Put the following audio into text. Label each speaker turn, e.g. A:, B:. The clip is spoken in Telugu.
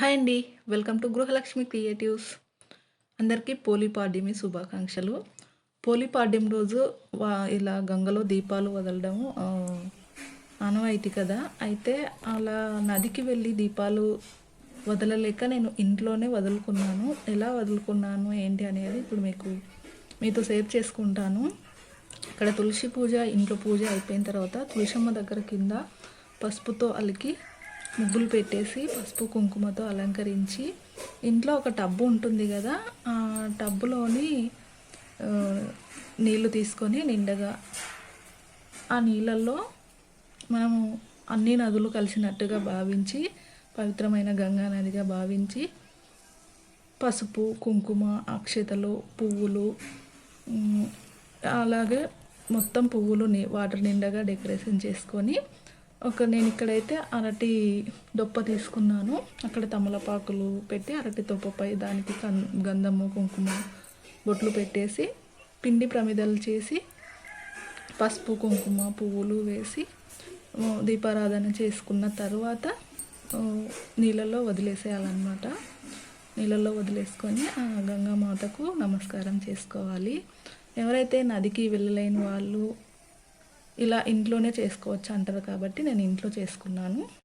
A: హాయ్ అండి. Welcome to Gruhalakshmi creatives. అందరికీ పోలీపాడ్యమి శుభాకాంక్షలు. పోలీపాడ్యం రోజు వా ఇలా గంగలో దీపాలు వదలడం ఆనవాయితీ కదా. అయితే అలా నదికి వెళ్ళి దీపాలు వదలలేక నేను ఇంట్లోనే వదులుకున్నాను. ఎలా వదులుకున్నాను ఏంటి అనేది ఇప్పుడు మీకు మీతో షేర్ చేసుకుంటాను. ఇక్కడ తులసి పూజ ఇంట్లో పూజ అయిపోయిన తర్వాత తులసమ్మ దగ్గర కింద పసుపుతో అలికి ముగ్గులు పెట్టేసి పసుపు కుంకుమతో అలంకరించి ఇంట్లో ఒక టబ్బు ఉంటుంది కదా ఆ టబ్బులోని నీళ్ళు తీసుకొని నిండగా ఆ నీళ్ళల్లో మనము అన్ని నదులు కలిసినట్టుగా భావించి పవిత్రమైన గంగా నదిగా భావించి పసుపు కుంకుమ అక్షతలు పువ్వులు అలాగే మొత్తం పువ్వులు వాటర్ నిండగా డెకరేషన్ చేసుకొని ఒక నేను ఇక్కడైతే అరటి దొప్ప తీసుకున్నాను. అక్కడ తమలపాకులు పెట్టి అరటి దొప్పపై దానికి కన్ గంధము కుంకుమ బొట్లు పెట్టేసి పిండి ప్రమిదలు చేసి పసుపు కుంకుమ పువ్వులు వేసి దీపారాధన చేసుకున్న తర్వాత నీళ్ళల్లో వదిలేసేయాలన్నమాట. నీళ్ళల్లో వదిలేసుకొని ఆ గంగామాతకు నమస్కారం చేసుకోవాలి. ఎవరైతే నదికి వెళ్ళలేని వాళ్ళు ఇలా ఇంట్లోనే చేసుకోవచ్చు అంటారు కాబట్టి నేను ఇంట్లో చేసుకున్నాను.